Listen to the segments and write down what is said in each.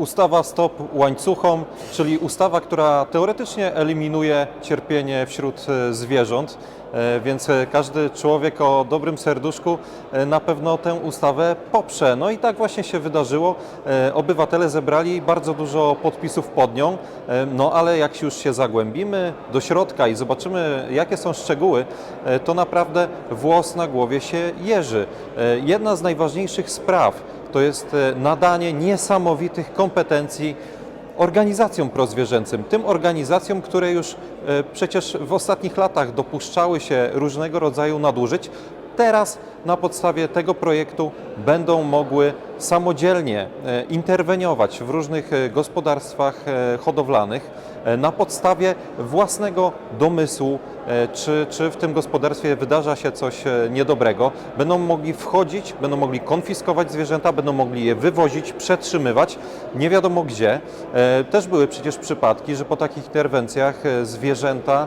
Ustawa Stop Łańcuchom, czyli ustawa, która teoretycznie eliminuje cierpienie wśród e, zwierząt, e, więc e, każdy człowiek o dobrym serduszku na pewno tę ustawę poprze. No i tak właśnie się wydarzyło. Obywatele zebrali bardzo dużo podpisów pod nią, no ale jak już się zagłębimy do środka i zobaczymy, jakie są szczegóły, to naprawdę włos na głowie się jeży. Jedna z najważniejszych spraw to jest e, nadanie niesamowitych kompetencji organizacjom prozwierzęcym, tym organizacjom, które już e, przecież w ostatnich latach dopuszczały się różnego rodzaju nadużyć, teraz na podstawie tego projektu będą mogły samodzielnie e, interweniować w różnych e, gospodarstwach e, hodowlanych na podstawie własnego domysłu, czy, czy w tym gospodarstwie wydarza się coś niedobrego. Będą mogli wchodzić, będą mogli konfiskować zwierzęta, będą mogli je wywozić, przetrzymywać, nie wiadomo gdzie. Też były przecież przypadki, że po takich interwencjach zwierzęta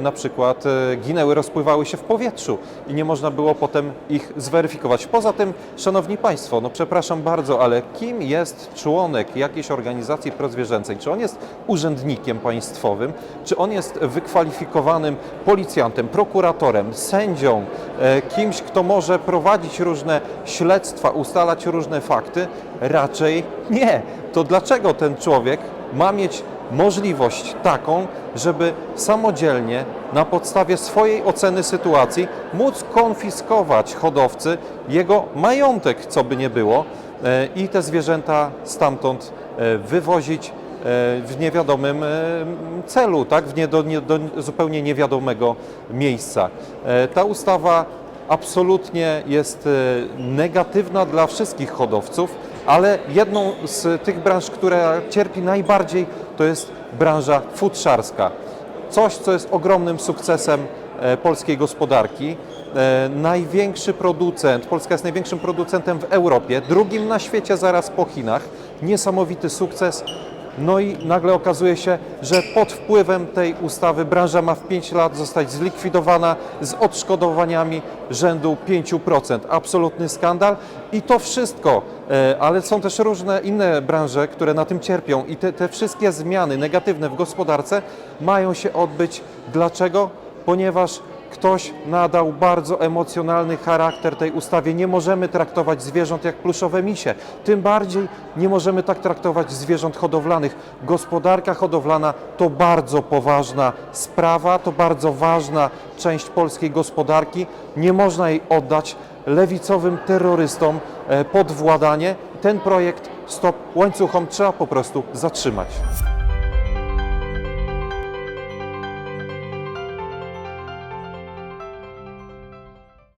na przykład ginęły, rozpływały się w powietrzu i nie można było potem ich zweryfikować. Poza tym, Szanowni Państwo, no przepraszam bardzo, ale kim jest członek jakiejś organizacji prozwierzęcej? Czy on jest urzędnikiem państwowym? Czy on jest wykwalifikowanym policjantem, prokuratorem, sędzią, e, kimś, kto może prowadzić różne śledztwa, ustalać różne fakty? Raczej nie. To dlaczego ten człowiek ma mieć możliwość taką, żeby samodzielnie na podstawie swojej oceny sytuacji móc konfiskować hodowcy jego majątek, co by nie było, e, i te zwierzęta stamtąd e, wywozić e, w niewiadomym celu, tak? w nie, do, nie, do zupełnie niewiadomego miejsca. Ta ustawa absolutnie jest negatywna dla wszystkich hodowców, ale jedną z tych branż, która cierpi najbardziej, to jest branża futrzarska. Coś, co jest ogromnym sukcesem e, polskiej gospodarki. E, Największy producent, Polska jest największym producentem w Europie, drugim na świecie zaraz po Chinach. Niesamowity sukces. No i nagle okazuje się, że pod wpływem tej ustawy branża ma w 5 lat zostać zlikwidowana z odszkodowaniami rzędu 5%. Absolutny skandal i to wszystko, e, ale są też różne inne branże, które na tym cierpią i te, te wszystkie zmiany negatywne w gospodarce mają się odbyć. Dlaczego? Ponieważ ktoś nadał bardzo emocjonalny charakter tej ustawie. Nie możemy traktować zwierząt jak pluszowe misie. Tym bardziej nie możemy tak traktować zwierząt hodowlanych. Gospodarka hodowlana to bardzo poważna sprawa, to bardzo ważna część polskiej gospodarki. Nie można jej oddać lewicowym terrorystom e, pod władanie. Ten projekt Stop Łańcuchom trzeba po prostu zatrzymać.